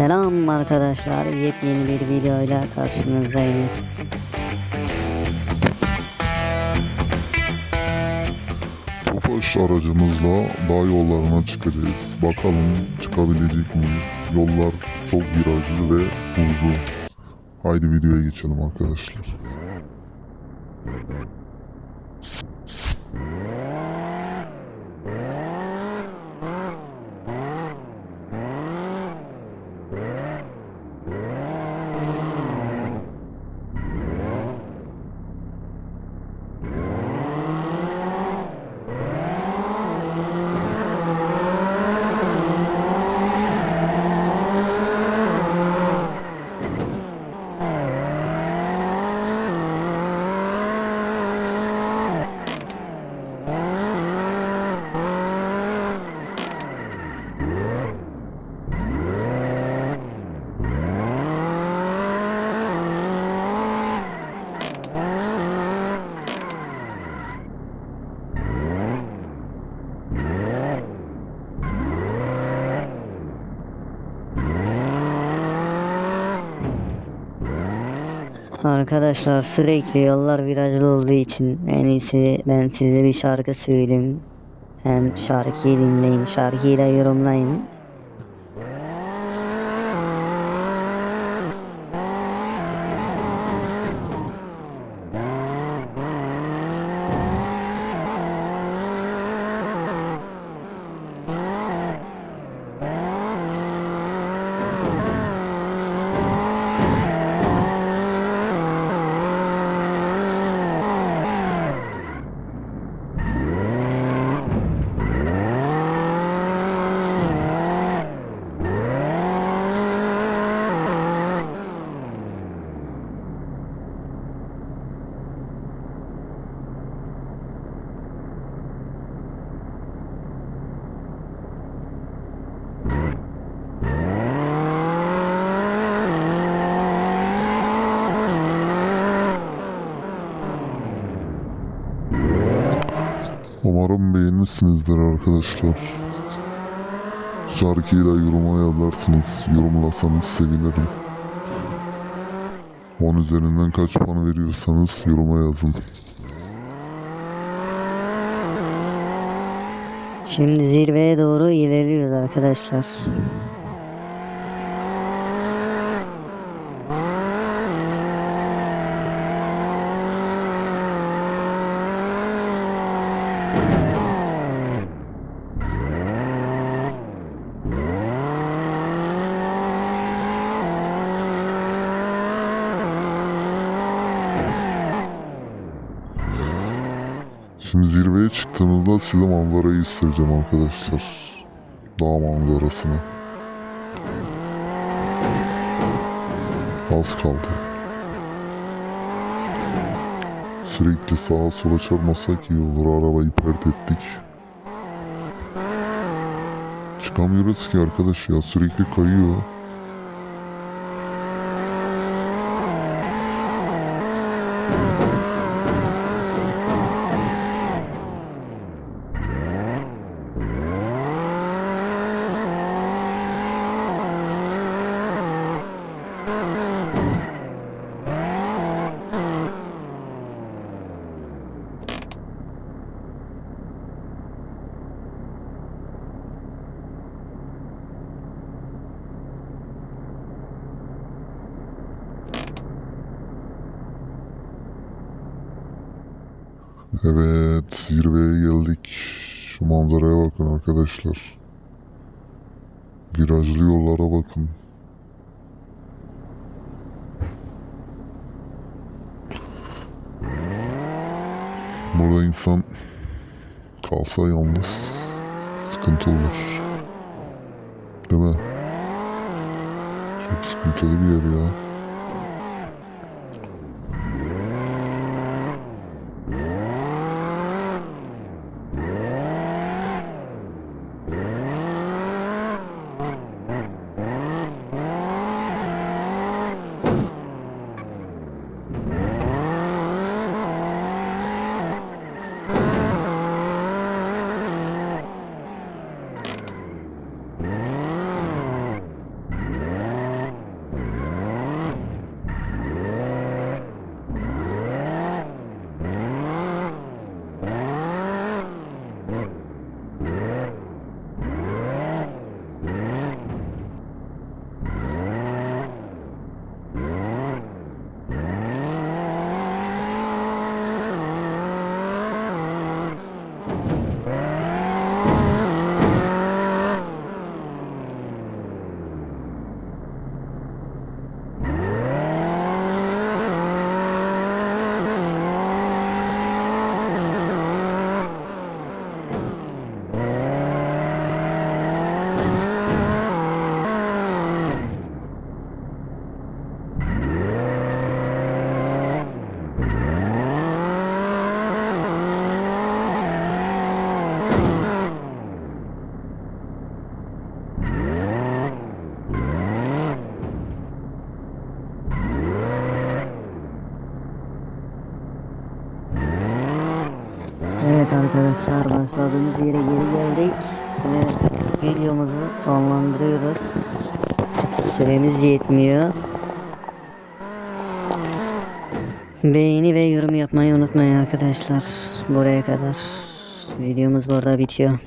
Selam arkadaşlar. Yepyeni bir videoyla karşınızdayım. Tofaş aracımızla dağ yollarına çıkacağız. Bakalım çıkabilecek miyiz? Yollar çok virajlı ve buzlu. Haydi videoya geçelim arkadaşlar. Arkadaşlar sürekli yollar virajlı olduğu için en iyisi ben size bir şarkı söyleyeyim. Hem şarkıyı dinleyin, şarkıyı da yorumlayın. Umarım beğenmişsinizdir arkadaşlar. Şarkıyı da yoruma yazarsınız. Yorumlasanız sevinirim. 10 üzerinden kaç puan veriyorsanız yoruma yazın. Şimdi zirveye doğru ilerliyoruz arkadaşlar. Şimdi zirveye çıktığımızda size manzarayı göstereceğim arkadaşlar. Dağ manzarasını. Az kaldı. Sürekli sağa sola çarpmasak iyi olur. Arabayı pert ettik. Çıkamıyoruz ki arkadaş ya. Sürekli kayıyor. Evet, zirveye geldik. Şu manzaraya bakın arkadaşlar. Virajlı yollara bakın. Burada insan kalsa yalnız sıkıntı olur. Değil mi? Çok sıkıntılı bir yer ya. Mm. Evet arkadaşlar başladığımız yere geri geldik. Evet videomuzu sonlandırıyoruz. Süremiz yetmiyor. Beğeni ve yorum yapmayı unutmayın arkadaşlar. Buraya kadar. Videomuz burada bitiyor.